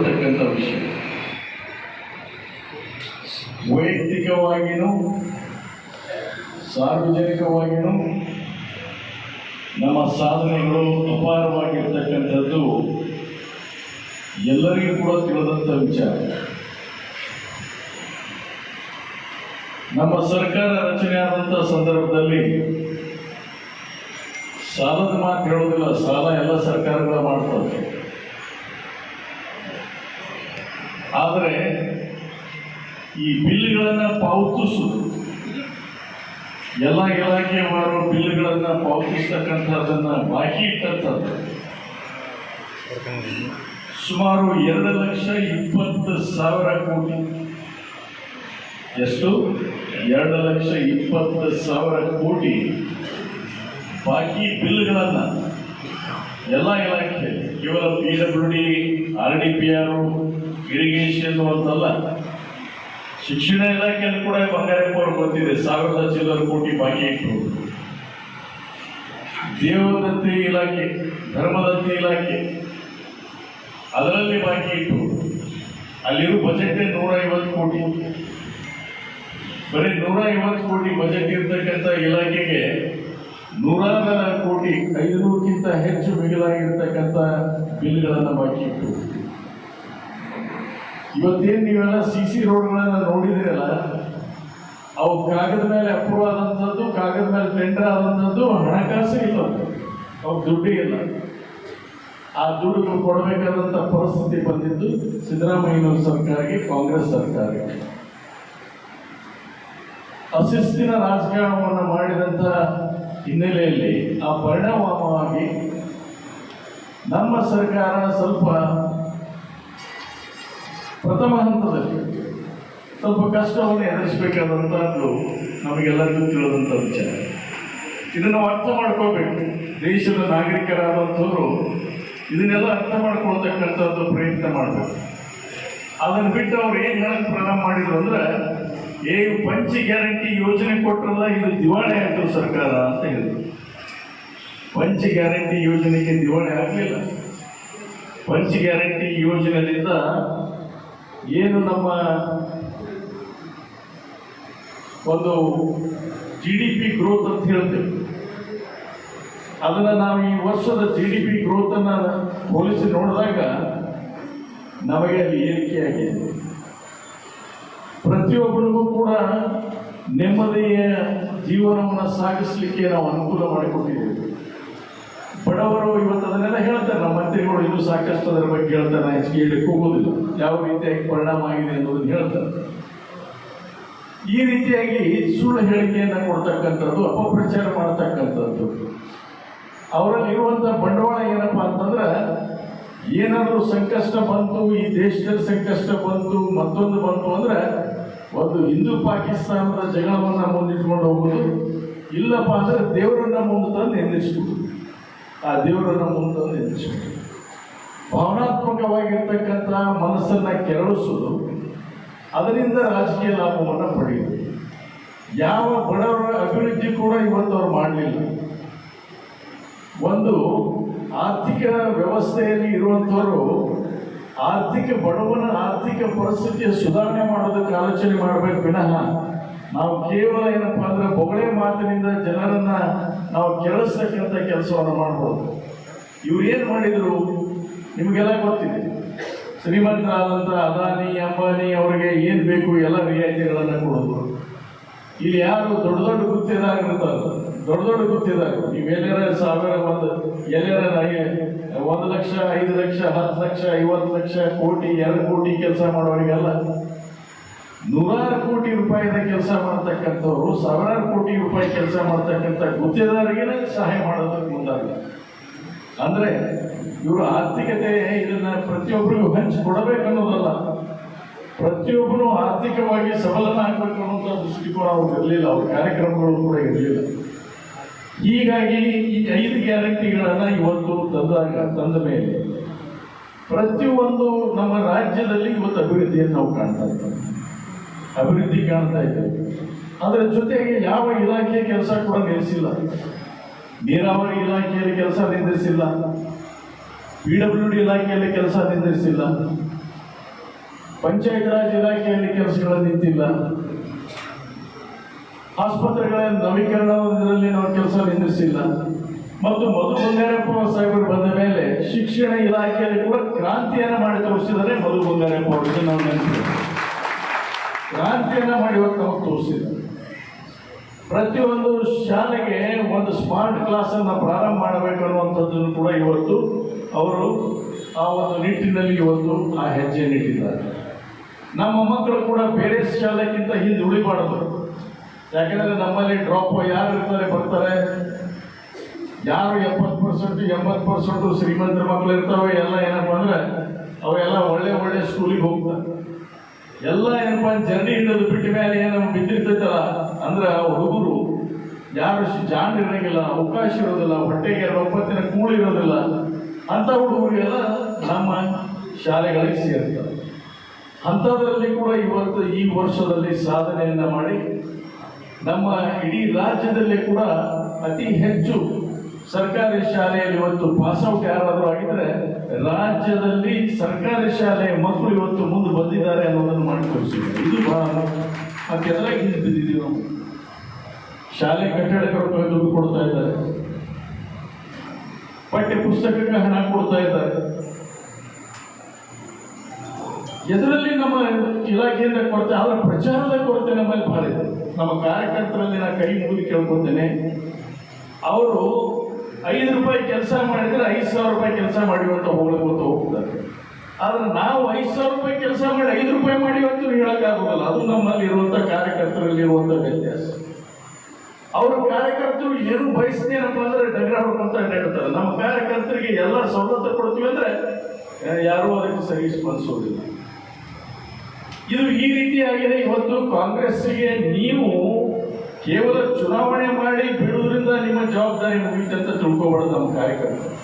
ಕೊಡ್ತಕ್ಕಂಥ ವಿಷಯ. ವೈಯಕ್ತಿಕವಾಗಿಯೂ ಸಾರ್ವಜನಿಕವಾಗಿಯೂ ನಮ್ಮ ಸಾಧನೆಗಳು ಅಪಾರವಾಗಿರ್ತಕ್ಕಂಥದ್ದು ಎಲ್ಲರಿಗೂ ಕೂಡ ತಿಳಿದಂಥ ವಿಚಾರ. ನಮ್ಮ ಸರ್ಕಾರ ರಚನೆ ಆದಂಥ ಸಂದರ್ಭದಲ್ಲಿ ಸಾಲದ ಮಾತು ಹೇಳೋದಿಲ್ಲ, ಸಾಲ ಎಲ್ಲ ಸರ್ಕಾರಗಳ ಮಾಡ್ತವೆ. ಆದರೆ ಈ ಬಿಲ್ಗಳನ್ನು ಪಾವತಿಸುವುದು ಎಲ್ಲ ಇಲಾಖೆಯವರು ಬಿಲ್ಗಳನ್ನು ಪಾವತಿಸ್ತಕ್ಕಂಥದ್ದನ್ನು ಬಾಕಿ ಇಟ್ಟಂಥದ್ದು. ಸುಮಾರು ಎರಡು ಲಕ್ಷ ಇಪ್ಪತ್ತು ಸಾವಿರ ಕೋಟಿ. ಎಷ್ಟು? ಎರಡು ಲಕ್ಷ ಇಪ್ಪತ್ತು ಸಾವಿರ ಕೋಟಿ ಬಾಕಿ ಬಿಲ್ಗಳನ್ನು ಎಲ್ಲ ಇಲಾಖೆ, ಕೇವಲ P W D, R D P R irrigation ಅಂತಲ್ಲ ಶಿಕ್ಷಣ ಇಲಾಖೆಯಲ್ಲಿ ಕೂಡ ಬಂಗಾರ ಅವರು ಗೊತ್ತಿದೆ ಸಾವಿರದ ಚಿಲ್ಲರ ಕೋಟಿ ಬಾಕಿ ಇಟ್ಟು ದೇವದತ್ತಿ ಇಲಾಖೆ, ಧರ್ಮದತ್ತಿ ಇಲಾಖೆ ಅದರಲ್ಲಿ ಬಾಕಿ ಇಟ್ಟು ಅಲ್ಲಿರೋ ಬಜೆಟ್ ನೂರ ಐವತ್ತು ಕೋಟಿ. ಬರೀ ನೂರ ಐವತ್ತು ಕೋಟಿ ಬಜೆಟ್ ಇರ್ತಕ್ಕಂಥ ಇಲಾಖೆಗೆ ನೂರಾರು ಕೋಟಿ ಐದುನೂರಕ್ಕಿಂತ ಹೆಚ್ಚು ಮಿಗಿಲಾಗಿರ್ತಕ್ಕಂಥ ಬಿಲ್ಗಳನ್ನು ಬಾಕಿ ಇಟ್ಟು ಇವತ್ತೇನು ನೀವೆಲ್ಲ ಸಿ ಸಿ ರೋಡ್ಗಳನ್ನು ನೋಡಿದಿರಲ್ಲ, ಅವು ಕಾಗದ ಮೇಲೆ ಅಪ್ರೂವ್ ಆದಂಥದ್ದು, ಕಾಗದ ಮೇಲೆ ಟೆಂಡರ್ ಆದಂಥದ್ದು ಹಣಕಾಸು ಇಲ್ಲ ಅವು ದುಡ್ಡು ಇಲ್ಲ. ಆ ದುಡ್ಡು ಕೊಡಬೇಕಾದಂಥ ಪರಿಸ್ಥಿತಿ ಬಂದಿದ್ದು ಸಿದ್ದರಾಮಯ್ಯನವರ ಸರ್ಕಾರಕ್ಕೆ, ಕಾಂಗ್ರೆಸ್ ಸರ್ಕಾರ ಅಶಿಸ್ತಿನ ರಾಜಕಾರಣವನ್ನು ಮಾಡಿದಂಥ ಹಿನ್ನೆಲೆಯಲ್ಲಿ ಆ ಪರಿಣಾಮವಾಗಿ ನಮ್ಮ ಸರ್ಕಾರ ಸ್ವಲ್ಪ ಪ್ರಥಮ ಹಂತದಲ್ಲಿ ಸ್ವಲ್ಪ ಕಷ್ಟವನ್ನು ಎದುರಿಸಬೇಕಾದಂಥದ್ದು ನಮಗೆಲ್ಲರಿಗೂ ತಿಳಿದಂಥ ವಿಚಾರ. ಇದನ್ನು ನಾವು ಅರ್ಥ ಮಾಡ್ಕೋಬೇಕು ದೇಶದ ನಾಗರಿಕರಾದಂಥವರು ಇದನ್ನೆಲ್ಲ ಅರ್ಥ ಮಾಡ್ಕೊಳ್ತಕ್ಕಂಥದ್ದು ಪ್ರಯತ್ನ ಮಾಡಬೇಕು. ಅದನ್ನು ಬಿಟ್ಟು ಅವ್ರು ಏನು ಹೇಳಕ್ಕೆ ಪ್ರಾರಂಭ ಮಾಡಿದ್ರು ಅಂದ್ರೆ, ಏ, ಪಂಚ ಗ್ಯಾರಂಟಿ ಯೋಜನೆ ಕೊಟ್ಟರಲ್ಲ ಇದು ದಿವಾಳಿ ಆಯಿತು ಸರ್ಕಾರ, ಅಂತ ಹೇಳಿದ್ರು. ಪಂಚ ಗ್ಯಾರಂಟಿ ಯೋಜನೆಗೆ ದಿವಾಳಿ ಆಗಲಿಲ್ಲ. ಪಂಚ ಗ್ಯಾರಂಟಿ ಯೋಜನೆಯಿಂದ ಏನು ನಮ್ಮ ಒಂದು ಜಿ ಡಿ ಪಿ ಗ್ರೋತ್ ಅಂತ ಹೇಳ್ತೇವೆ. ಅದನ್ನು ನಾವು ಈ ವರ್ಷದ ಜಿ ಡಿ ಪಿ ಗ್ರೋತನ್ನು ಹೋಲಿಸಿ ನೋಡಿದಾಗ ನಮಗೆ ಅಲ್ಲಿ ಏರಿಕೆಯಾಗಿದೆ ಪ್ರತಿಯೊಬ್ಬರಿಗೂ ಕೂಡ ನೆಮ್ಮದಿಯ ಜೀವನವನ್ನು ಸಾಗಿಸಲಿಕ್ಕೆ ನಾವು ಅನುಕೂಲ ಮಾಡಿಕೊಟ್ಟಿದ್ದೇವೆ. ಬಡವರು ಇವತ್ತು ಅದನ್ನೆಲ್ಲ ಹೇಳ್ತಾರೆ. ನಮ್ಮ ಮಂತ್ರಿಗಳು ಇನ್ನೂ ಸಾಕಷ್ಟು ಅದರ ಬಗ್ಗೆ ಹೇಳ್ತಾರೆ. ನಾನು ಹೆಚ್ಚಿಗೆ ಹೇಳಕ್ಕೆ ಹೋಗೋದಿಲ್ಲ ಯಾವ ರೀತಿಯಾಗಿ ಪರಿಣಾಮ ಆಗಿದೆ ಅನ್ನೋದನ್ನು ಹೇಳ್ತಾರೆ. ಈ ರೀತಿಯಾಗಿ ಸುಳ್ಳು ಹೇಳಿಕೆಯನ್ನು ಕೊಡ್ತಕ್ಕಂಥದ್ದು, ಅಪಪ್ರಚಾರ ಮಾಡ್ತಕ್ಕಂಥದ್ದು. ಅವರಲ್ಲಿ ಇರುವಂಥ ಬಂಡವಾಳ ಏನಪ್ಪ ಅಂತಂದ್ರೆ, ಏನಾದರೂ ಸಂಕಷ್ಟ ಬಂತು, ಈ ದೇಶದಲ್ಲಿ ಸಂಕಷ್ಟ ಬಂತು, ಮತ್ತೊಂದು ಬಂತು ಅಂದ್ರೆ, ಒಂದು ಹಿಂದೂ ಪಾಕಿಸ್ತಾನದ ಜಗಳವನ್ನು ಮುಂದಿಟ್ಕೊಂಡು ಹೋಗೋದು ಇಲ್ಲಪ್ಪ ಅಂದ್ರೆ ದೇವರನ್ನ ಮುಂದೆ ತಂದು ನಿಂದಿಸ್ಬಿಡು ಆ ದೇವರನ್ನ ಮುಂದೆ ನಿಂದಿಸ್ಬಿಡು ಭಾವನಾತ್ಮಕವಾಗಿರ್ತಕ್ಕಂಥ ಮನಸ್ಸನ್ನ ಕೆರಳಿಸೋದು ಅದರಿಂದ ರಾಜಕೀಯ ಲಾಭವನ್ನು ಪಡೆಯುವುದು. ಯಾವ ಬಡವರ ಅಭಿವೃದ್ಧಿ ಕೂಡ ಇವತ್ತು ಅವ್ರು ಮಾಡಲಿಲ್ಲ. ಒಂದು ಆರ್ಥಿಕ ವ್ಯವಸ್ಥೆಯಲ್ಲಿ ಇರುವಂಥವರು ಆರ್ಥಿಕ ಬಡವನ ಆರ್ಥಿಕ ಪರಿಸ್ಥಿತಿಯ ಸುಧಾರಣೆ ಮಾಡೋದಕ್ಕೆ ಆಲೋಚನೆ ಮಾಡಬೇಕು. ವಿನಃ ನಾವು ಕೇವಲ ಏನಪ್ಪ ಅಂದ್ರೆ ಬೊಗಳೆ ಮಾತಿನಿಂದ ಜನರನ್ನ ನಾವು ಕೆರಳಿಸ್ತಕ್ಕಂಥ ಕೆಲಸವನ್ನು ಮಾಡ್ಬೋದು. ಇವ್ರು ಏನು ಮಾಡಿದ್ರು ನಿಮಗೆಲ್ಲ ಗೊತ್ತಿದೆ. ಶ್ರೀಮಂತರಾದಂಥ ಅದಾನಿ, ಅಂಬಾನಿ ಅವರಿಗೆ ಏನು ಬೇಕು ಎಲ್ಲ ರಿಯಾಯಿತಿಗಳನ್ನು ಕೊಡೋದು. ಇಲ್ಲಿ ಯಾರು ದೊಡ್ಡ ದೊಡ್ಡ ಗುತ್ತಿದಾರರಿರ್ತಾರೆ ದೊಡ್ಡ ದೊಡ್ಡ ಗುತ್ತಿದಾರರು ನೀವು ಎಲ್ಲರ ಸಾವಿರ ಒಂದು ಎಲ್ಲರ ಒಂದು ಲಕ್ಷ, ಐದು ಲಕ್ಷ, ಹತ್ತು ಲಕ್ಷ, ಐವತ್ತು ಲಕ್ಷ ಕೋಟಿ, ಎರಡು ಕೋಟಿ ಕೆಲಸ ಮಾಡೋರಿಗೆಲ್ಲ ನೂರಾರು ಕೋಟಿ ರೂಪಾಯಿದ ಕೆಲಸ ಮಾಡ್ತಕ್ಕಂಥವ್ರು, ಸಾವಿರಾರು ಕೋಟಿ ರೂಪಾಯಿ ಕೆಲಸ ಮಾಡ್ತಕ್ಕಂಥ ಗುತ್ತಿದಾರರಿಗೆ ಸಹಾಯ ಮಾಡೋದಕ್ಕೆ ಮುಂದಾಗಲ್ಲ ಅಂದ್ರೆ ಇವರು ಆರ್ಥಿಕತೆ ಇದನ್ನ ಪ್ರತಿಯೊಬ್ಬರಿಗೂ ಹಂಚಿಕೊಡಬೇಕು ಕೊಡಬೇಕನ್ನೋದಲ್ಲ ಪ್ರತಿಯೊಬ್ಬರು ಆರ್ಥಿಕವಾಗಿ ಸಬಲನಾಗಬೇಕು ಅನ್ನುವಂಥ ದೃಷ್ಟಿಕೋನ ಅವ್ರಿಗೆ ಇರಲಿಲ್ಲ, ಅವ್ರ ಕಾರ್ಯಕ್ರಮಗಳು ಕೂಡ ಇರಲಿಲ್ಲ. ಹೀಗಾಗಿ ಈ ಐದು ಗ್ಯಾರಂಟಿಗಳನ್ನು ಇವತ್ತು ತಂದಾಗ, ತಂದ ಮೇಲೆ ಪ್ರತಿಯೊಂದು ನಮ್ಮ ರಾಜ್ಯದಲ್ಲಿ ಇವತ್ತು ಅಭಿವೃದ್ಧಿಯನ್ನು ನಾವು ಕಾಣ್ತಾ ಇದ್ದೇವೆ. ಅಭಿವೃದ್ಧಿ ಕಾಣ್ತಾ ಇದೆ. ಅದರ ಜೊತೆಗೆ ಯಾವ ಇಲಾಖೆಯ ಕೆಲಸ ಕೂಡ ನಿಲ್ಲಿಸಿಲ್ಲ. ನೀರಾವರಿ ಇಲಾಖೆಯಲ್ಲಿ ಕೆಲಸ ನಿಂದಿಸಿಲ್ಲ ಪಿ ಡಬ್ಲ್ಯೂ ಡಿ ಇಲಾಖೆಯಲ್ಲಿ ಕೆಲಸ ನಿಂದಿಸಿಲ್ಲ ಪಂಚಾಯತ್ ರಾಜ್ ಇಲಾಖೆಯಲ್ಲಿ ಕೆಲಸಗಳು ನಿಂತಿಲ್ಲ. ಆಸ್ಪತ್ರೆಗಳ ನವೀಕರಣದಲ್ಲಿ ನಾವು ಕೆಲಸ ನಿಂದಿಸಿಲ್ಲ ಮತ್ತು ಮಧು ಬಂಗಾರಪ್ಪ ಸಾಹೇಬರು ಬಂದ ಮೇಲೆ ಶಿಕ್ಷಣ ಇಲಾಖೆಯಲ್ಲಿ ಕೂಡ ಕ್ರಾಂತಿಯನ್ನು ಮಾಡಿ ತೋರಿಸಿದರೆ ಮಧು ಬಂಗಾರಪ್ಪ ಅವರಿಗೆ ನಾವು ನೆನಪಿಲ್ಲ ಕ್ರಾಂತಿಯನ್ನ ಮಾಡಿ ಇವತ್ತು ನಾವು ತೋರಿಸಿದ್ದಾರೆ. ಪ್ರತಿಯೊಂದು ಶಾಲೆಗೆ ಒಂದು ಸ್ಮಾರ್ಟ್ ಕ್ಲಾಸ್ ಅನ್ನ ಪ್ರಾರಂಭ ಮಾಡಬೇಕು ಅನ್ನುವಂಥದ್ದನ್ನು ಕೂಡ ಇವತ್ತು ಅವರು ಆ ಒಂದು ನಿಟ್ಟಿನಲ್ಲಿ ಇವತ್ತು ಆ ಹೆಜ್ಜೆ ನೀಡಿದ್ದಾರೆ. ನಮ್ಮ ಮಕ್ಕಳು ಕೂಡ ಬೇರೆ ಶಾಲೆಗಿಂತ ಹಿಂದೆ ಉಳಿಬಾರದು. ಯಾಕೆಂದರೆ ನಮ್ಮಲ್ಲಿ ಡ್ರಾಪ್ ಯಾರು ಇರ್ತಾರೆ, ಬರ್ತಾರೆ. ಯಾರು ಎಪ್ಪತ್ತು ಪರ್ಸೆಂಟು ಎಂಬತ್ತು ಪರ್ಸೆಂಟು ಶ್ರೀಮಂತರ ಮಕ್ಕಳು ಇರ್ತಾವೆ ಎಲ್ಲ ಏನಪ್ಪ ಅಂದರೆ ಅವೆಲ್ಲ ಒಳ್ಳೆ ಒಳ್ಳೆ ಸ್ಕೂಲಿಗೆ ಹೋಗ್ತಾರೆ. ಎಲ್ಲ ಏನಪ್ಪ ಜರ್ನಿ ಹಿಡಿದು ಬಿಟ್ಟ ಮೇಲೆ ಏನು ಬಿದ್ದಿರ್ತೈತಲ್ಲ, ಅಂದ್ರೆ ಹುಡುಗರು ಯಾರು ಜಾಂಡ್ ಇರಂಗಿಲ್ಲ, ಅವಕಾಶ ಇರೋದಿಲ್ಲ, ಹೊಟ್ಟೆಗೆ ಒಪ್ಪತ್ತಿನ ಕೂಳು ಇರೋದಿಲ್ಲ, ಅಂತ ಹುಡುಗರಿಗೆಲ್ಲ ನಮ್ಮ ಶಾಲೆಗಳಿಗೆ ಸೇರ್ತಾರೆ ಅಂಥದ್ರಲ್ಲಿ ಕೂಡ ಇವತ್ತು ಈ ವರ್ಷದಲ್ಲಿ ಸಾಧನೆಯನ್ನು ಮಾಡಿ ನಮ್ಮ ಇಡೀ ರಾಜ್ಯದಲ್ಲಿ ಕೂಡ ಅತಿ ಹೆಚ್ಚು ಸರ್ಕಾರಿ ಶಾಲೆಯಲ್ಲಿ ಇವತ್ತು ಪಾಸ್ಔಟ್ ಯಾರಾದರೂ ಆಗಿದ್ರೆ ರಾಜ್ಯದಲ್ಲಿ ಸರ್ಕಾರಿ ಶಾಲೆಯ ಮಕ್ಕಳು ಇವತ್ತು ಮುಂದೆ ಬಂದಿದ್ದಾರೆ ಅನ್ನೋದನ್ನು ಮಾಡಿ ತೋರಿಸಿದ್ದಾರೆ ಇದು ಬಹಳ ಅದೆಲ್ಲ ಹಿಂದೆ ಬಿದ್ದಿದ್ದೀವಿ ನಾವು. ಶಾಲೆ ಕಟ್ಟಡಕ್ಕೆ ದುಡ್ಡು ಕೊಡ್ತಾ ಇದ್ದಾರೆ. ಪಠ್ಯ ಪುಸ್ತಕಕ್ಕೆ ಹಣ ಕೊಡ್ತಾ ಇದ್ದಾರೆ. ಎದರಲ್ಲಿ ನಮ್ಮ ಇಲಾಖೆಯಿಂದ ಕೊರತೆ ಅವರ ಪ್ರಚಾರದ ಕೊರತೆ ನಮ್ಮಲ್ಲಿ ಭಾಳ ಇದೆ. ನಮ್ಮ ಕಾರ್ಯಕರ್ತರಲ್ಲಿ ನಾನು ಕೈ ಮುಗಿದು ಕೇಳ್ಕೊತೇನೆ. ಅವರು ಐದು ರೂಪಾಯಿ ಕೆಲಸ ಮಾಡಿದ್ರೆ ಐದು ಸಾವಿರ ರೂಪಾಯಿ ಕೆಲಸ ಮಾಡಿವಿ ಅಂತ ಹೋಗ್ಲಿಕ್ಕೆ ಹೋಗ್ತಾರೆ ಆದ್ರೆ ನಾವು ಐದು ಸಾವಿರ ರೂಪಾಯಿ ಕೆಲಸ ಮಾಡಿ ಐದು ರೂಪಾಯಿ ಮಾಡಿ ಅಂತ ಹೇಳಕ್ಕಾಗೋದಿಲ್ಲ. ಅದು ನಮ್ಮಲ್ಲಿ ಇರುವಂತ ಕಾರ್ಯಕರ್ತರಲ್ಲಿ ಇರುವಂತ ವ್ಯತ್ಯಾಸ. ಅವ್ರ ಕಾರ್ಯಕರ್ತರು ಏನು ಬಯಸ್ತೇನಪ್ಪ ಅಂದ್ರೆ ಡಗರ ಅಂತ ಹೇಳ್ತಾರೆ ನಮ್ಮ ಕಾರ್ಯಕರ್ತರಿಗೆ ಎಲ್ಲ ಸವಲತ್ತು ಕೊಡ್ತೀವಿ ಅಂದ್ರೆ ಯಾರೂ ಅದಕ್ಕೆ ಸರಿ ಸ್ಪಂದಿಸೋದಿಲ್ಲ. ಇದು ಈ ರೀತಿಯಾಗಿದೆ. ಇವತ್ತು ಕಾಂಗ್ರೆಸ್ಸಿಗೆ ನೀವು ಕೇವಲ ಚುನಾವಣೆ ಮಾಡಿ ಬಿಡುವುದರಿಂದ ನಿಮ್ಮ ಜವಾಬ್ದಾರಿ ಮುಗಿಯುತ್ತೆ ಅಂತ ತಿಳ್ಕೊಬಾರ್ದು ನಮ್ಮ ಕಾರ್ಯಕರ್ತರು.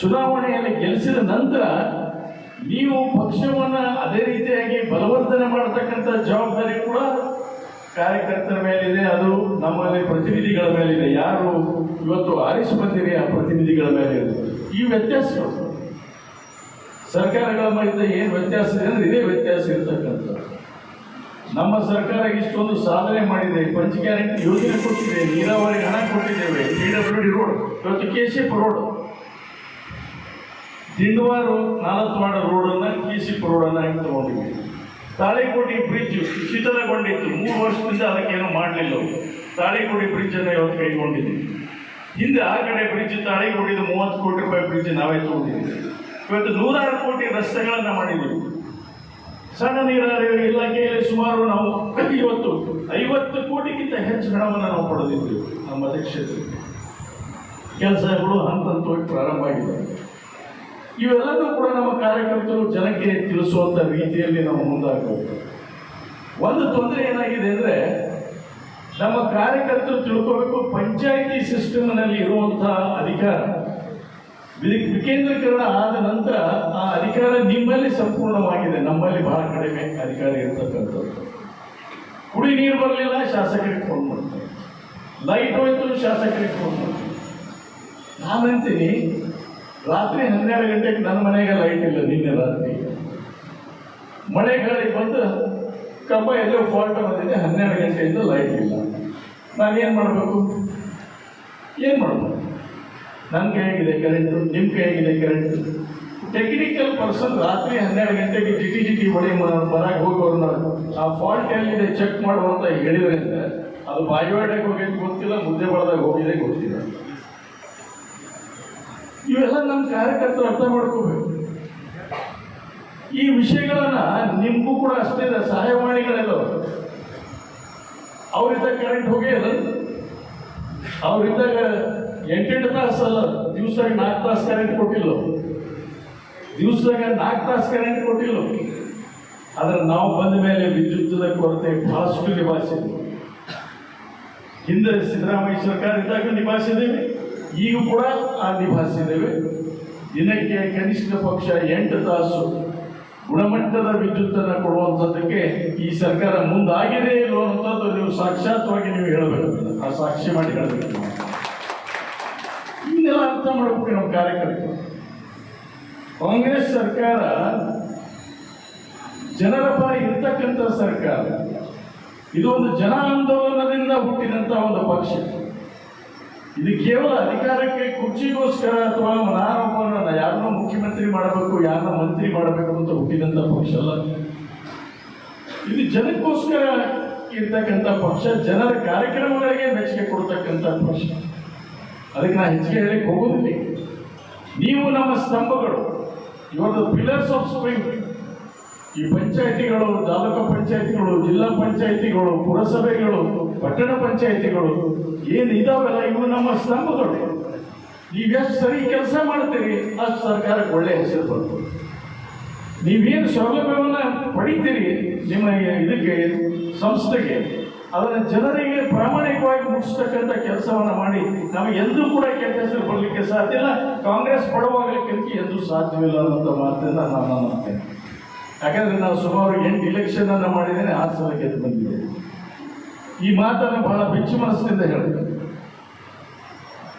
ಚುನಾವಣೆಯಲ್ಲಿ ಗೆಲ್ಲಿಸಿದ ನಂತರ ನೀವು ಪಕ್ಷವನ್ನ ಅದೇ ರೀತಿಯಾಗಿ ಬಲವರ್ಧನೆ ಮಾಡತಕ್ಕಂಥ ಜವಾಬ್ದಾರಿ ಕೂಡ ಕಾರ್ಯಕರ್ತರ ಮೇಲಿದೆ. ಅದು ನಮ್ಮಲ್ಲಿ ಪ್ರತಿನಿಧಿಗಳ ಮೇಲಿದೆ. ಯಾರು ಇವತ್ತು ಆರಿಸಿ ಬಂದಿರಿ ಆ ಪ್ರತಿನಿಧಿಗಳ ಮೇಲೆ ಈ ವ್ಯತ್ಯಾಸಗಳು. ಸರ್ಕಾರಗಳ ಮಧ್ಯೆ ಏನು ವ್ಯತ್ಯಾಸ ಇದೆ ಅಂದ್ರೆ ಇದೇ ವ್ಯತ್ಯಾಸ ಇರತಕ್ಕಂಥದ್ದು. ನಮ್ಮ ಸರ್ಕಾರ ಇಷ್ಟೊಂದು ಸಾಧನೆ ಮಾಡಿದೆ. ಪಂಚ ಗ್ಯಾರಂಟಿ ಯೋಜನೆ ಕೊಟ್ಟಿದೆ. ನೀರಾವರಿ ಹಣ ಕೊಟ್ಟಿದ್ದೇವೆ. ಡಿ ರೋಡ್, ಇವತ್ತು ಕೆಶಿಪ್ ರೋಡ್. ದಿಂಡವಾರು ನಾಲ್ಕವಾಡ ಕೆ ಸಿ ರೋಡನ್ನ ಹೆಂಗೆ ತಗೊಂಡಿದ್ವಿ. ತಾಳಿಕೋಟಿ ಬ್ರಿಡ್ಜ್ ಶಿಥಿಲಗೊಂಡಿತ್ತು. ಮೂರು ವರ್ಷದಿಂದ ಅದಕ್ಕೇನು ಮಾಡಲಿಲ್ಲ ತಾಳಿಕೋಟಿ ಬ್ರಿಡ್ಜ್ ಅನ್ನು ಇವತ್ತು ಕೈಗೊಂಡಿದ್ದೀವಿ ಹಿಂದೆ ಆ ಕಡೆ ಬ್ರಿಡ್ಜ್, ತಾಳಿಕೋಟಿದು ಮೂವತ್ತು ಕೋಟಿ ರೂಪಾಯಿ ಬ್ರಿಡ್ಜ್ ನಾವೇ ತಗೊಂಡಿದ್ದೀವಿ ಇವತ್ತು ನೂರಾರು ಕೋಟಿ ರಸ್ತೆಗಳನ್ನು ಮಾಡಿದ್ದೀವಿ ಸಣ್ಣ ನೀರಾವರಿ ಇಲಾಖೆಯಲ್ಲಿ ಸುಮಾರು ನಾವು ಇವತ್ತು ಐವತ್ತು ಕೋಟಿಗಿಂತ ಹೆಚ್ಚು ಹಣವನ್ನು ನಾವು ಪಡೆದಿದ್ದೀವಿ ನಮ್ಮ ಅಧ್ಯಕ್ಷತೆ ಕೆಲಸಗಳು ಹಂತ ಹಂತವಾಗಿ ಪ್ರಾರಂಭ ಆಗಿದೆ. ಇವೆಲ್ಲವೂ ಕೂಡ ನಮ್ಮ ಕಾರ್ಯಕರ್ತರು ಜನಕ್ಕೆ ತಿಳಿಸುವಂತ ರೀತಿಯಲ್ಲಿ ನಾವು ಮುಂದಾಗಬೇಕು. ಒಂದು ತೊಂದರೆ ಏನಾಗಿದೆ ಅಂದ್ರೆ, ನಮ್ಮ ಕಾರ್ಯಕರ್ತರು ತಿಳ್ಕೋಬೇಕು, ಪಂಚಾಯಿತಿ ಸಿಸ್ಟಮ್ನಲ್ಲಿ ಇರುವಂತಹ ಅಧಿಕಾರ. ವಿಕೇಂದ್ರೀಕರಣ ಆದ ನಂತರ ಆ ಅಧಿಕಾರ ನಿಮ್ಮಲ್ಲಿ ಸಂಪೂರ್ಣವಾಗಿದೆ. ನಮ್ಮಲ್ಲಿ ಬಹಳ ಕಡಿಮೆ ಅಧಿಕಾರ ಇರತಕ್ಕಂಥದ್ದು. ಕುಡಿ ನೀರು ಬರಲಿಲ್ಲ, ಶಾಸಕರಿಗೆ ಫೋನ್ ಮಾಡ್ತಾರೆ. ಲೈಟ್ ಹೋಯ್ತು, ಶಾಸಕರಿಗೆ ಫೋನ್ ಮಾಡ್ತಾರೆ. ನಾನಂತೀನಿ, ರಾತ್ರಿ ಹನ್ನೆರಡು ಗಂಟೆಗೆ ನನ್ನ ಮನೆಗೆ ಲೈಟ್ ಇಲ್ಲ, ನಿನ್ನೆ ರಾತ್ರಿ. ಮಳೆಗಾಲಿಗೆ ಬಂದು ಕಂಬ ಎಲ್ಲೋ ಫಾಲ್ಟ್ ಬಂದಿದೆ, ಹನ್ನೆರಡು ಗಂಟೆಯಿಂದ ಲೈಟ್ ಇಲ್ಲ. ನಾನು ಏನು ಮಾಡಬೇಕು? ಏನು ಮಾಡಬೇಕು? ನನ್ನ ಕೈಯಾಗಿದೆ ಕರೆಂಟು ನಿಮ್ಮ ಕೈಯಾಗಿದೆ ಕರೆಂಟು? ಟೆಕ್ನಿಕಲ್ ಪರ್ಸನ್ ರಾತ್ರಿ ಹನ್ನೆರಡು ಗಂಟೆಗೆ ಜಿಟಿ ಜಿಟಿ ಹೊಡಿ ಬರಕ್ಕೆ ಹೋಗೋರ್ನ ಆ ಫಾಲ್ಟ್ ಎಲ್ಲಿದೆ ಚೆಕ್ ಮಾಡುವಂತ ಹೇಳಿದ್ರೆ ಅಂದ್ರೆ, ಅದು ಬಾಯಿವಾಡಕ್ಕೆ ಹೋಗಿದ್ದು ಗೊತ್ತಿಲ್ಲ, ಮುದ್ದೆ ಬಳದಾಗ ಹೋಗಿದೆ ಗೊತ್ತಿಲ್ಲ. ಇವೆಲ್ಲ ನಮ್ಮ ಕಾರ್ಯಕರ್ತರು ಅರ್ಥ ಮಾಡ್ಕೋಬೇಕು. ಈ ವಿಷಯಗಳನ್ನ ನಿಮಗೂ ಕೂಡ ಅಷ್ಟೇ ಇದೆ ಸಹಾಯವಾಣಿಗಳೆಲ್ಲ ಅವರಿದ್ದ ಕರೆಂಟ್ ಹೋಗೇ ಇಲ್ಲ. ಅವರಿದ್ದಾಗ ಎಂಟೆಂಟು ತಾಸು ಅಲ್ಲ, ದಿವಸದಾಗ ನಾಲ್ಕು ತಾಸು ಕರೆಂಟ್ ಕೊಟ್ಟಿಲ್ಲ. ದಿವಸದಾಗ ನಾಲ್ಕು ತಾಸು ಕರೆಂಟ್ ಕೊಟ್ಟಿಲ್ಲ. ಆದ್ರೆ ನಾವು ಬಂದ ಮೇಲೆ ವಿದ್ಯುತ್ತದ ಕೊರತೆ ಬಹಳಷ್ಟು ನಿಭಾಯಿಸಿದ್ವಿ. ಹಿಂದೆ ಸಿದ್ದರಾಮಯ್ಯ ಸರ್ಕಾರ ಇದ್ದಾಗ ನಿಭಾಯಿಸಿದ್ದೇವೆ, ಈಗ ಕೂಡ ಆ ನಿಭಾಯಿಸಿದ್ದೇವೆ. ದಿನಕ್ಕೆ ಕನಿಷ್ಠ ಪಕ್ಷ ಎಂಟು ತಾಸು ಗುಣಮಟ್ಟದ ವಿದ್ಯುತ್ತನ್ನು ಕೊಡುವಂಥದ್ದಕ್ಕೆ ಈ ಸರ್ಕಾರ ಮುಂದಾಗಿದೆ ಇಲ್ಲೋ ಅನ್ನೋಂಥದ್ದು ನೀವು ಸಾಕ್ಷಾತ್ವಾಗಿ ನೀವು ಹೇಳಬೇಕು. ಆ ಸಾಕ್ಷಿ ಮಾಡಿ ಹೇಳಬೇಕು. ಇದನ್ನೆಲ್ಲ ಅರ್ಥ ಮಾಡ್ಬೇಕು ನಮ್ಮ ಕಾರ್ಯಕರ್ತರು. ಕಾಂಗ್ರೆಸ್ ಸರ್ಕಾರ ಜನರ ಪರ ಇರ್ತಕ್ಕಂಥ ಸರ್ಕಾರ. ಇದು ಒಂದು ಜನ ಆಂದೋಲನದಿಂದ ಹುಟ್ಟಿದಂಥ ಒಂದು ಪಕ್ಷ. ಇದು ಕೇವಲ ಅಧಿಕಾರಕ್ಕೆ ಕುರ್ಚಿಗೋಸ್ಕರ ಅಥವಾ ನಾನೊಬ್ಬನ ಯಾರನ್ನ ಮುಖ್ಯಮಂತ್ರಿ ಮಾಡಬೇಕು, ಯಾರನ್ನ ಮಂತ್ರಿ ಮಾಡಬೇಕು ಅಂತ ಹುಟ್ಟಿದಂತ ಪಕ್ಷ ಅಲ್ಲ. ಇದು ಜನಕ್ಕೋಸ್ಕರ ಇರ್ತಕ್ಕಂಥ ಪಕ್ಷ, ಜನರ ಕಾರ್ಯಕ್ರಮಗಳಿಗೆ ಮೆಚ್ಚುಗೆ ಕೊಡ್ತಕ್ಕಂಥ ಪಕ್ಷ. ಅದಕ್ಕೆ ನಾನು ಹೆಚ್ಚಿಗೆ ಹೇಳಕ್ಕೆ ಹೋಗೋದಿಲ್ಲ. ನೀವು ನಮ್ಮ ಸ್ತಂಭಗಳು ಇವತ್ತು ಪಿಲ್ಲರ್ಸ್ ಆಫ್ ಸ್ವಿಂಗ್ ಈ ಪಂಚಾಯಿತಿಗಳು, ತಾಲೂಕು ಪಂಚಾಯಿತಿಗಳು, ಜಿಲ್ಲಾ ಪಂಚಾಯಿತಿಗಳು, ಪುರಸಭೆಗಳು, ಪಟ್ಟಣ ಪಂಚಾಯಿತಿಗಳು, ಏನು ಇದಾವಲ್ಲ, ಇವು ನಮ್ಮ ಸ್ತಂಭಗಳು. ನೀವೆಷ್ಟು ಸರಿ ಕೆಲಸ ಮಾಡ್ತೀರಿ, ಅಷ್ಟು ಸರ್ಕಾರಕ್ಕೆ ಒಳ್ಳೆಯ ಹೆಸರು ಬರ್ತದೆ ನೀವೇನು ಸೌಲಭ್ಯವನ್ನು ಪಡಿತೀರಿ, ನಿಮ್ಮ ಇದಕ್ಕೆ, ಸಂಸ್ಥೆಗೆ ಅದನ್ನ ಜನರಿಗೆ ಪ್ರಾಮಾಣಿಕವಾಗಿ ಮುಗಿಸ್ತಕ್ಕಂಥ ಕೆಲಸವನ್ನು ಮಾಡಿ ನಮಗೆ ಎಂದೂ ಕೂಡ ಕೆಟ್ಟ ಹೆಸರು ಬರಲಿಕ್ಕೆ ಸಾಧ್ಯ ಇಲ್ಲ. ಕಾಂಗ್ರೆಸ್ ಪಡವಾಗಲಿಕ್ಕೆ ಎಂದೂ ಸಾಧ್ಯವಿಲ್ಲ ಅನ್ನೋಂಥ ಮಾತನ್ನ ನಾನು ನಂಬ್ತೇನೆ ಯಾಕಂದ್ರೆ ನಾವು ಸುಮಾರು ಎಂಟು ಇಲೆಕ್ಷನ್ ಅನ್ನ ಮಾಡಿದ್ದೇನೆ ಆ ಸಲ ಗೆದ್ದು ಬಂದಿದೆ ಈ ಮಾತನ್ನು ಬಹಳ ಬೆಚ್ಚು ಮನಸ್ಸಿನಿಂದ ಹೇಳ್ತೇನೆ.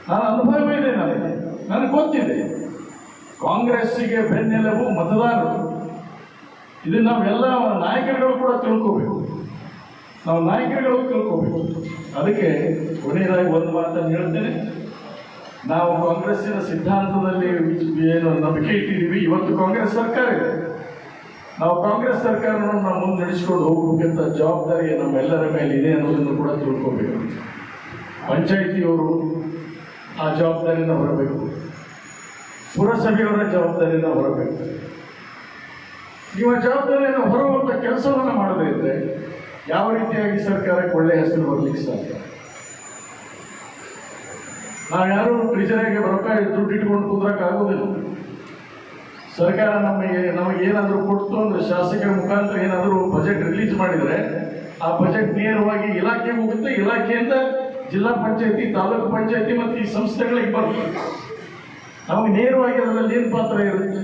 ನಾನು ಅನುಭವ ಇದೆ ನನಗೆ. ನನಗೆ ಗೊತ್ತಿದೆ. ಕಾಂಗ್ರೆಸ್ಸಿಗೆ ಬೆನ್ನೆಲುಬು ಮತದಾರರು. ಇದು ನಾವೆಲ್ಲ ನಾಯಕರುಗಳು ಕೂಡ ತಿಳ್ಕೋಬೇಕು. ನಾವು ನಾಯಕರುಗಳು ತಿಳ್ಕೋಬೇಕು ಅದಕ್ಕೆ ಕೊನೆಯದಾಗಿ ಒಂದು ಮಾತನ್ನು ಹೇಳ್ತೇನೆ. ನಾವು ಕಾಂಗ್ರೆಸ್ಸಿನ ಸಿದ್ಧಾಂತದಲ್ಲಿ ಏನು ನಂಬಿಕೆ ಇಟ್ಟಿದ್ದೀವಿ, ಇವತ್ತು ಕಾಂಗ್ರೆಸ್ ಸರ್ಕಾರ ಇದೆ. ನಾವು ಕಾಂಗ್ರೆಸ್ ಸರ್ಕಾರವನ್ನು ನಾವು ಮುಂದೆ ನಡೆಸಿಕೊಂಡು ಹೋಗಬೇಕಂತ ಜವಾಬ್ದಾರಿ ನಮ್ಮೆಲ್ಲರ ಮೇಲೆ ಇದೆ ಅನ್ನೋದನ್ನು ಕೂಡ ತಿಳ್ಕೊಬೇಕು. ಪಂಚಾಯಿತಿಯವರು ಆ ಜವಾಬ್ದಾರಿನ ಹೊರಬೇಕು. ಪುರಸಭೆಯವರ ಜವಾಬ್ದಾರಿನ ಹೊರಬೇಕು. ಆ ಜವಾಬ್ದಾರಿಯನ್ನು ಹೊರುವಂತ ಕೆಲಸವನ್ನು ಮಾಡದೇ ಇದ್ರೆ ಯಾವ ರೀತಿಯಾಗಿ ಸರ್ಕಾರಕ್ಕೆ ಒಳ್ಳೆಯ ಹೆಸರು ಬರಲಿಕ್ಕೆ ಸಾಧ್ಯ? ನಾವು ಯಾರು ಟ್ರಿಜರಿಗೆ ರೊಕ್ಕ ದುಡ್ಡು ಇಟ್ಕೊಂಡು ಕುದ್ರಕ್ಕಾಗೋದಿಲ್ಲ ಸರ್ಕಾರ ನಮಗೆ ನಮಗೆ ಏನಾದರೂ ಕೊಡ್ತು ಅಂದ್ರೆ ಶಾಸಕರ ಮುಖಾಂತರ ಏನಾದರೂ ಬಜೆಟ್ ರಿಲೀಸ್ ಮಾಡಿದರೆ ಆ ಬಜೆಟ್ ನೇರವಾಗಿ ಇಲಾಖೆಗೆ ಹೋಗುತ್ತೆ. ಇಲಾಖೆಯಿಂದ ಜಿಲ್ಲಾ ಪಂಚಾಯತಿ, ತಾಲೂಕು ಪಂಚಾಯತಿ ಮತ್ತು ಈ ಸಂಸ್ಥೆಗಳಿಗೆ ಬರ್ತದೆ ನಮಗೆ ನೇರವಾಗಿ ಅದರಲ್ಲಿ ಏನು ಪಾತ್ರ ಇರುತ್ತೆ?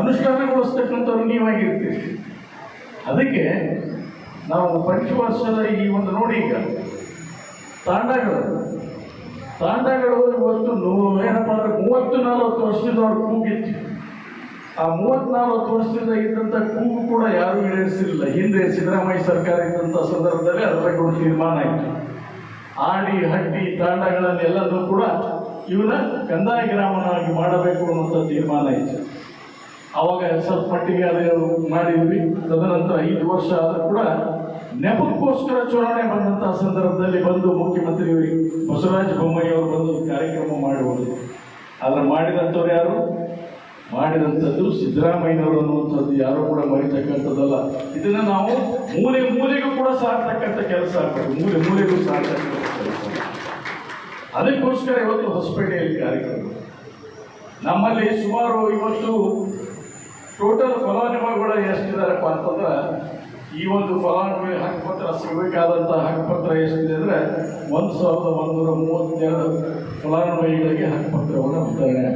ಅನುಷ್ಠಾನಗೊಳಿಸ್ತಕ್ಕಂಥವ್ರು ನೀವಾಗಿರ್ತೀರಿ. ಅದಕ್ಕೆ ನಾವು ಪಂಚವರ್ಷದ ಈ ಒಂದು ನೋಡಿ ಈಗ. ತಾಂಡಗಳು. ತಾಂಡಗಳು ಇವತ್ತು ನೂ- ಏನಪ್ಪ ಅಂದ್ರೆ ಮೂವತ್ತು ನಲವತ್ತು ವರ್ಷದಿಂದ ಅವ್ರ ಕೂಗಿತ್ತು. ಆ ಮೂವತ್ತು ನಲವತ್ತು ವರ್ಷದಿಂದ ಇದ್ದಂಥ ಕೂಗು ಕೂಡ ಯಾರು ಈಡೇರಿಸಿರಲಿಲ್ಲ. ಹಿಂದೆ ಸಿದ್ದರಾಮಯ್ಯ ಸರ್ಕಾರ ಇದ್ದಂಥ ಸಂದರ್ಭದಲ್ಲಿ ಅದರ ಕೂಡ ತೀರ್ಮಾನ ಆಯಿತು. ಆಡಿ ಹಟ್ಟಿ ತಾಂಡಗಳನ್ನೆಲ್ಲದೂ ಕೂಡ ಇವನ ಕಂದಾಯ ಗ್ರಾಮನಾಗಿ ಮಾಡಬೇಕು ಅನ್ನುವಂಥ ತೀರ್ಮಾನ ಆಯಿತು. ಅವಾಗ ಸ್ವಲ್ಪ ಮಟ್ಟಿಗೆ ಅದೇ ಮಾಡಿದ್ವಿ. ತದನಂತರ ಐದು ವರ್ಷ ಆದರೂ ಕೂಡ ನೆಪಕ್ಕೋಸ್ಕರ ಚುನಾವಣೆ ಬಂದಂತಹ ಸಂದರ್ಭದಲ್ಲಿ ಬಂದು ಮುಖ್ಯಮಂತ್ರಿ ಬಸವರಾಜ ಬೊಮ್ಮಾಯಿ ಅವರು ಬಂದು ಕಾರ್ಯಕ್ರಮ ಮಾಡುವುದು ಆದ್ರೆ ಮಾಡಿದಂಥವ್ರು ಯಾರು? ಮಾಡಿದಂಥದ್ದು ಸಿದ್ದರಾಮಯ್ಯನವರು ಅನ್ನುವಂಥದ್ದು ಯಾರು ಕೂಡ ಮರಿತಕ್ಕಂಥದ್ದಲ್ಲ. ಇದನ್ನು ನಾವು ಮೂಲೆ ಮೂಲೆಗೂ ಕೂಡ ಸಾರ್ತಕ್ಕಂಥ ಕೆಲಸ ಆಗ್ಬೇಕು. ಮೂಲೆ ಮೂಲೆಗೂ ಸಾರ್ತಕ್ಕಂಥ ಕೆಲಸ. ಅದಕ್ಕೋಸ್ಕರ ಇವತ್ತು ಹೊಸಪೇಟೆಯಲ್ಲಿ ಕಾರ್ಯಕ್ರಮ. ನಮ್ಮಲ್ಲಿ ಸುಮಾರು ಇವತ್ತು ಟೋಟಲ್ ಫಲಾನುಭವಿಗಳು ಎಷ್ಟಿದಾರಪ್ಪ ಅಂತಂದ್ರೆ ಈ ಒಂದು ಫಲಾನುಭವಿ ಹಕ್ಕುಪತ್ರ ಸಿಗಬೇಕಾದಂಥ ಹಕ್ಕುಪತ್ರ ಎಷ್ಟಿದೆ ಅಂದರೆ ಒಂದು ಸಾವಿರದ ಒಂದೂರ ಮೂವತ್ತೆರಡು ಫಲಾನುಭವಿಗಳಿಗೆ ಹಕ್ಕುಪತ್ರವನ್ನು ವಿತರಣೆ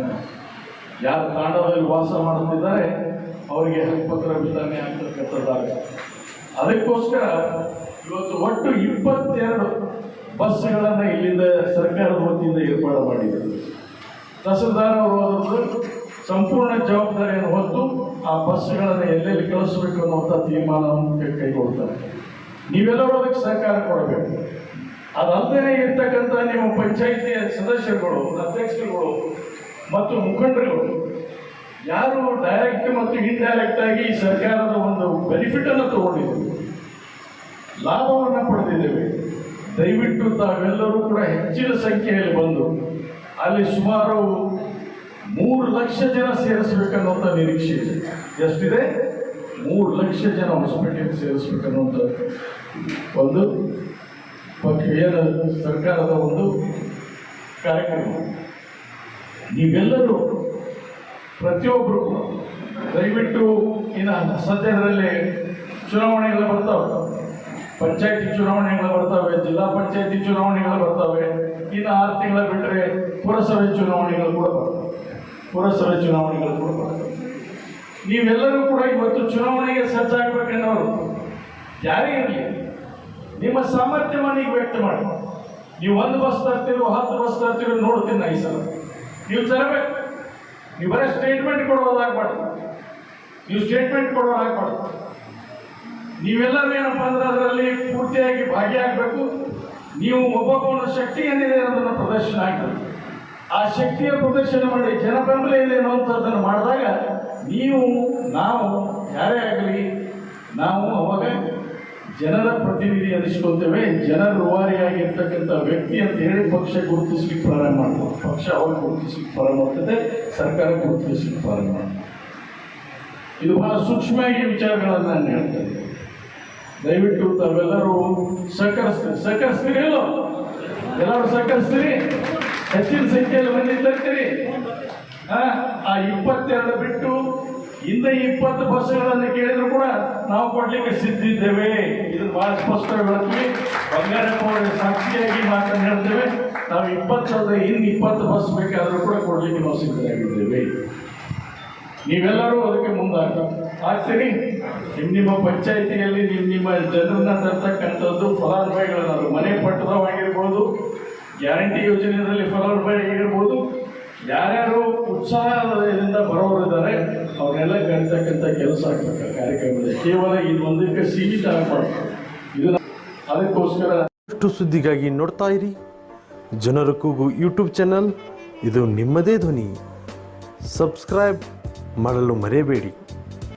ಯಾರು ತಾಂಡದಲ್ಲಿ ವಾಸ ಮಾಡುತ್ತಿದ್ದಾರೆ, ಅವರಿಗೆ ಹಕ್ಕುಪತ್ರ ವಿತರಣೆ ಆಗ್ತಕ್ಕಂಥದ್ದಾಗುತ್ತೆ ಅದಕ್ಕೋಸ್ಕರ ಇವತ್ತು ಒಟ್ಟು ಇಪ್ಪತ್ತೆರಡು ಬಸ್ಗಳನ್ನು ಇಲ್ಲಿಂದ ಸರ್ಕಾರದ ವತಿಯಿಂದ ಏರ್ಪಾಡು ಮಾಡಿದ್ದಾರೆ. ತಹಸೀಲ್ದಾರ್ ಅವರು ಸಂಪೂರ್ಣ ಜವಾಬ್ದಾರಿಯನ್ನು ಹೊತ್ತು ಆ ಬಸ್ಗಳನ್ನು ಎಲ್ಲೆಲ್ಲಿ ಕಳಿಸಬೇಕು ಅನ್ನುವಂಥ ತೀರ್ಮಾನವನ್ನು ಕೈಗೊಳ್ತಾರೆ ನೀವೆಲ್ಲರೂ ಅದಕ್ಕೆ ಸಹಕಾರ ಕೊಡಬೇಕು. ಅದಲ್ಲದೆ ಇರ್ತಕ್ಕಂಥ ನಿಮ್ಮ ಪಂಚಾಯಿತಿಯ ಸದಸ್ಯರುಗಳು, ಅಧ್ಯಕ್ಷರುಗಳು ಮತ್ತು ಮುಖಂಡರುಗಳು, ಯಾರು ಡೈರೆಕ್ಟ್ ಮತ್ತು ಇಂಡೈರೆಕ್ಟ್ ಆಗಿ ಈ ಸರ್ಕಾರದ ಒಂದು ಬೆನಿಫಿಟ್ ಅನ್ನು ತಗೊಂಡಿದ್ದೀವಿ ಲಾಭವನ್ನು ಪಡೆದಿದ್ದೇವೆ ದಯವಿಟ್ಟು ತಾವೆಲ್ಲರೂ ಕೂಡ ಹೆಚ್ಚಿನ ಸಂಖ್ಯೆಯಲ್ಲಿ ಬಂದು ಅಲ್ಲಿ ಸುಮಾರು ಮೂರು ಲಕ್ಷ ಜನ ಸೇರಿಸ್ಬೇಕನ್ನುವಂಥ ನಿರೀಕ್ಷೆ ಇದೆ. ಎಷ್ಟಿದೆ? ಮೂರು ಲಕ್ಷ ಜನ ಹೊಸಪೇಟೆಗೆ ಸೇರಿಸ್ಬೇಕನ್ನುವಂಥ ಒಂದು ಪಕ್ಷ ಏನು ಸರ್ಕಾರದ ಒಂದು ಕಾರ್ಯಕ್ರಮ. ನೀವೆಲ್ಲರೂ ಪ್ರತಿಯೊಬ್ಬರು ದಯವಿಟ್ಟು ಇನ್ನು ಸದ್ಯದರಲ್ಲಿ ಚುನಾವಣೆಗಳು ಬರ್ತಾವೆ. ಪಂಚಾಯತಿ ಚುನಾವಣೆಗಳು ಬರ್ತವೆ, ಜಿಲ್ಲಾ ಪಂಚಾಯತಿ ಚುನಾವಣೆಗಳು ಬರ್ತವೆ. ಇನ್ನು ಆರು ತಿಂಗಳ ಬಿಟ್ಟರೆ ಪುರಸಭೆ ಚುನಾವಣೆಗಳು ಕೂಡ ಬರ್ತವೆ. ಪುರಸಭೆ ಚುನಾವಣೆಗಳು ಕೂಡ ಬರ್ತವೆ. ನೀವೆಲ್ಲರೂ ಕೂಡ ಇವತ್ತು ಚುನಾವಣೆಗೆ ಸಜ್ಜಾಗಬೇಕೆನ್ನೋರು ಯಾರೇ ಇರಲಿ, ನಿಮ್ಮ ಸಾಮರ್ಥ್ಯವನ್ನು ಈಗ ವ್ಯಕ್ತ ಮಾಡಿ. ನೀವು ಒಂದು ಬಸ್ ತರ್ತೀರೋ, ಹತ್ತು ಬಸ್ ತರ್ತೀರೋ ನೋಡ್ತೀನಿ ಈ ಸಲ. ನೀವು ತರಬೇಕು. ನೀವು ಬರೀ ಸ್ಟೇಟ್ಮೆಂಟ್ ಕೊಡೋದಾಗಬಾರ್ದು ನೀವು ಸ್ಟೇಟ್ಮೆಂಟ್ ಕೊಡೋದಾಗಬಾರ್ದು ನೀವೆಲ್ಲರೂ ಏನಪ್ಪ ಅಂದ್ರೆ ಅದರಲ್ಲಿ ಪೂರ್ತಿಯಾಗಿ ಭಾಗಿಯಾಗಬೇಕು. ನೀವು ಒಬ್ಬೊಬ್ಬನ ಶಕ್ತಿ ಏನಿದೆ ಅನ್ನೋದನ್ನು ಪ್ರದರ್ಶನ ಆಗ್ಬೇಕು. ಆ ಶಕ್ತಿಯ ಪ್ರದರ್ಶನ ಮಾಡಿ ಜನ ಬೆಂಬಲ ಇದೆ ಅನ್ನುವಂಥದ್ದನ್ನು ಮಾಡಿದಾಗ ನೀವು, ನಾವು ಯಾರೇ ಆಗಲಿ, ನಾವು ಅವಾಗ ಜನರ ಪ್ರತಿನಿಧಿ ಅನಿಸ್ಕೊಳ್ತೇವೆ ಜನರ ರುವಾರಿಯಾಗಿರ್ತಕ್ಕಂಥ ವ್ಯಕ್ತಿ ಅಂತ ಹೇಳಿ ಪಕ್ಷ ಗುರುತಿಸ್ಲಿಕ್ಕೆ ಪ್ರಾರಂಭ ಮಾಡ್ತದೆ. ಪಕ್ಷ ಅವಾಗ ಗುರುತಿಸ್ಲಿಕ್ಕೆ ಪ್ರಾರಂಭ ಮಾಡ್ತದೆ ಸರ್ಕಾರ ಗುರುತಿಸ್ಲಿಕ್ಕೆ ಪ್ರಾರಂಭ ಮಾಡ್ತದೆ ಇದು ಬಹಳ ಸೂಕ್ಷ್ಮವಾಗಿ ವಿಚಾರಗಳನ್ನು ನಾನು ಹೇಳ್ತಾ ಇದ್ದೇನೆ ದಯವಿಟ್ಟು ತಾವೆಲ್ಲರೂ ಸಹಕರಿಸ್ತೀರಿ. ಸಹಕರಿಸ್ತೀರಿ ಎಲ್ಲರೂ ಸಹಕರಿಸ್ತೀರಿ? ಹೆಚ್ಚಿನ ಸಂಖ್ಯೆಯಲ್ಲಿ ತರ್ತೀರಿ ಆ, ಇಪ್ಪತ್ತೆರಡು ಬಿಟ್ಟು ಹಿಂದೆ ಇಪ್ಪತ್ತು ಬಸ್ಸುಗಳನ್ನು ಕೇಳಿದ್ರು ಕೂಡ ನಾವು ಕೊಡ್ಲಿಕ್ಕೆ ಸಿದ್ಧಿದ್ದೇವೆ ಇದು ಬಹಳ ಸ್ಪಷ್ಟ ಹೇಳ್ತೀವಿ ಬಂಗಾರಪ್ಪ ಸಾಕ್ಷಿಯಾಗಿ ಮಾತ್ರ ಹೇಳ್ತೇವೆ ನಾವು ಇಪ್ಪತ್ತರದ ಇನ್ನು ಇಪ್ಪತ್ತು ಬಸ್ ಬೇಕಾದರೂ ಕೂಡ ಕೊಡ್ಲಿಕ್ಕೆ ನಾವು ಸಿದ್ಧರಾಗಿದ್ದೇವೆ. ನೀವೆಲ್ಲರೂ ಅದಕ್ಕೆ ಮುಂದಾಗ ಆಗ್ತೀರಿ ನಿಮ್ಮ ನಿಮ್ಮ ಪಂಚಾಯಿತಿಯಲ್ಲಿ ನಿಮ್ಮ ನಿಮ್ಮ ಜನರನ್ನ ತರ್ತಕ್ಕಂಥದ್ದು ಫಲಾನುಭವಿಗಳನ್ನ ಅದು ಮನೆ ಪಟ್ಟದವಾಗಿರ್ಬೋದು ಗ್ಯಾರಂಟಿ ಯೋಜನೆಯಲ್ಲಿ ಫಲಾನುಭವಿಯಾಗಿರ್ಬೋದು ಯಾರ್ಯಾರು ಉತ್ಸಾಹದಿಂದ ಬರೋರಿದ್ದಾರೆ ಅವ್ರನ್ನೆಲ್ಲ ಕರಿತಕ್ಕಂಥ ಕೆಲಸ ಆಗ್ಬೇಕು ಕಾರ್ಯಕ್ರಮದಲ್ಲಿ. ಕೇವಲ ಇದು ಒಂದಕ್ಕೆ ಸೀಮಿತ ಆಗಬಾರ್ದು. ಇದು ಅದಕ್ಕೋಸ್ಕರ ಅಷ್ಟು ಸುದ್ದಿಗಾಗಿ ನೋಡ್ತಾ ಇರಿ. ಜನರ ಕೂಗು ಯೂಟ್ಯೂಬ್ ಚಾನಲ್. ಇದು ನಿಮ್ಮದೇ ಧ್ವನಿ. ಸಬ್ಸ್ಕ್ರೈಬ್ ಮಾಡಲು ಮರೆಯಬೇಡಿ.